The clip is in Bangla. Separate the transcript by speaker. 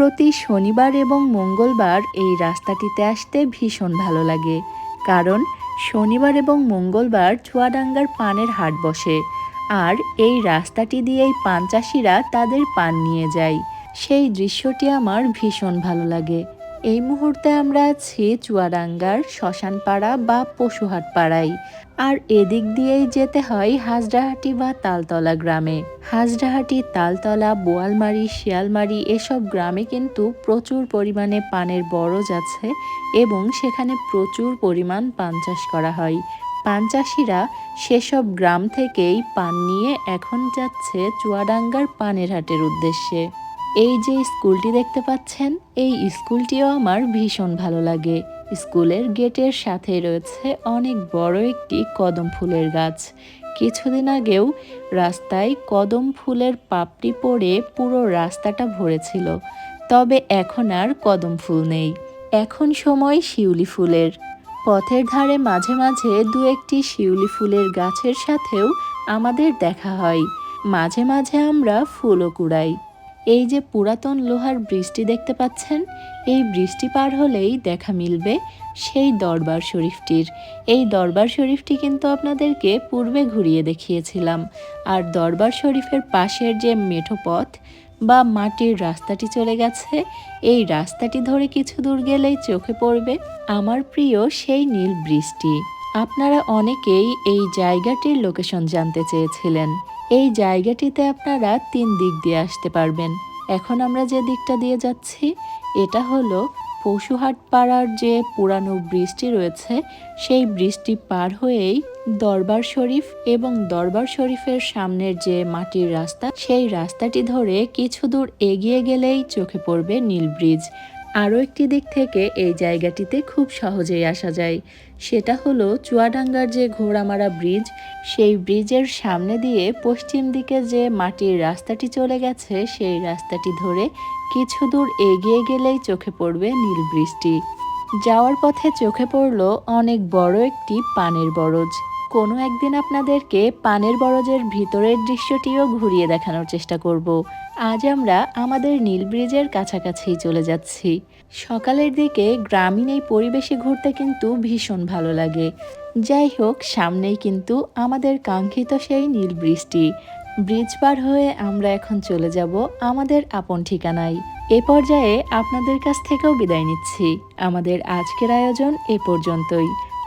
Speaker 1: প্রতি শনিবার এবং মঙ্গলবার এই রাস্তাটিতে আসতে ভীষণ ভালো লাগে। কারণ শনিবার এবং মঙ্গলবার চুয়াডাঙ্গার পানের হাট বসে। আর এই রাস্তাটি দিয়েই পান চাষিরা তাদের পান নিয়ে যায়। সেই দৃশ্যটি আমার ভীষণ ভালো লাগে। এই মুহূর্তে আমরা আছি চুয়াডাঙ্গার শ্মশানপাড়া বা পশুহাট পাড়ায় আর এদিক দিয়েই যেতে হয় হাজরাহাটি বা তালতলা গ্রামে। হাজরাহাটি, তালতলা, বোয়ালমারি, শিয়ালমারি এসব গ্রামে কিন্তু প্রচুর পরিমাণে পানের বরজ আছে এবং সেখানে প্রচুর পরিমাণ পান চাষ করা হয়। পান চাষিরা সেসব গ্রাম থেকেই পান নিয়ে এখন যাচ্ছে চুয়াডাঙ্গার পানের হাটের উদ্দেশ্যে। এই যে স্কুলটি দেখতে পাচ্ছেন, এই স্কুলটিও আমার ভীষণ ভালো লাগে। স্কুলের গেটের সাথে রয়েছে অনেক বড় একটি কদম ফুলের গাছ। কিছুদিন আগেও রাস্তায় কদম ফুলের পাপড়ি পড়ে পুরো রাস্তাটা ভরেছিল। তবে এখন আর কদম ফুল নেই। এখন সময় শিউলি ফুলের। পথের ধারে মাঝে মাঝে দু একটি শিউলি ফুলের গাছের সাথেও আমাদের দেখা হয়। মাঝে মাঝে আমরা ফুলও কুড়াই। এই যে পুরাতন লোহার বৃষ্টি দেখতে পাচ্ছেন, এই বৃষ্টি পার হলেই দেখা মিলবে সেই দরবার শরীফটির। এই দরবার শরীফটি কিন্তু আপনাদেরকে পূর্বে ঘুরিয়ে দেখিয়েছিলাম। আর দরবার শরীফের পাশের যে মেঠো পথ বা মাটির রাস্তাটি চলে গেছে, এই রাস্তাটি ধরে কিছু দূর গেলেই চোখে পড়বে আমার প্রিয় সেই নীল বৃষ্টি আপনারা অনেকেই এই জায়গাটির লোকেশন জানতে চেয়েছিলেন। এই জায়গাটিতে আপনারা তিন দিক দিয়ে আসতে পারবেন। এখন আমরা যে দিকটা দিয়ে যাচ্ছি, এটা হলো পশুহাট পাড়ার যে পুরানো বৃষ্টি রয়েছে, সেই বৃষ্টি পার হয়েই দরবার শরীফ এবং দরবার শরীফের সামনের যে মাটির রাস্তা, সেই রাস্তাটি ধরে কিছু দূর এগিয়ে গেলেই চোখে পড়বে নীল ব্রিজ। আরও একটি দিক থেকে এই জায়গাটিতে খুব সহজেই আসা যায়। সেটা হলো চুয়াডাঙ্গার যে ঘোড়ামারা ব্রিজ, সেই ব্রিজের সামনে দিয়ে পশ্চিম দিকে যে মাটির রাস্তাটি চলে গেছে, সেই রাস্তাটি ধরে কিছু দূর এগিয়ে গেলেই চোখে পড়বে নীল বৃষ্টি যাওয়ার পথে চোখে পড়ল অনেক বড় একটি পানের বরজ। কোনো একদিন আপনাদেরকে পানের বরজের ভিতরের দৃশ্যটিও ঘুরিয়ে দেখানোর চেষ্টা করব। আজ আমরা আমাদের নীল ব্রিজের কাছাকাছি চলে যাচ্ছি। সকালের দিকে গ্রামীণ এই পরিবেশে ঘুরতে কিন্তু ভীষণ ভালো লাগে। যাই হোক, সামনেই কিন্তু আমাদের কাঙ্ক্ষিত সেই নীল বৃষ্টি ব্রিজ পার হয়ে আমরা এখন চলে যাব আমাদের আপন ঠিকানায়। এ পর্যায়ে আপনাদের কাছ থেকেও বিদায় নিচ্ছি। আমাদের আজকের আয়োজন এ পর্যন্তই।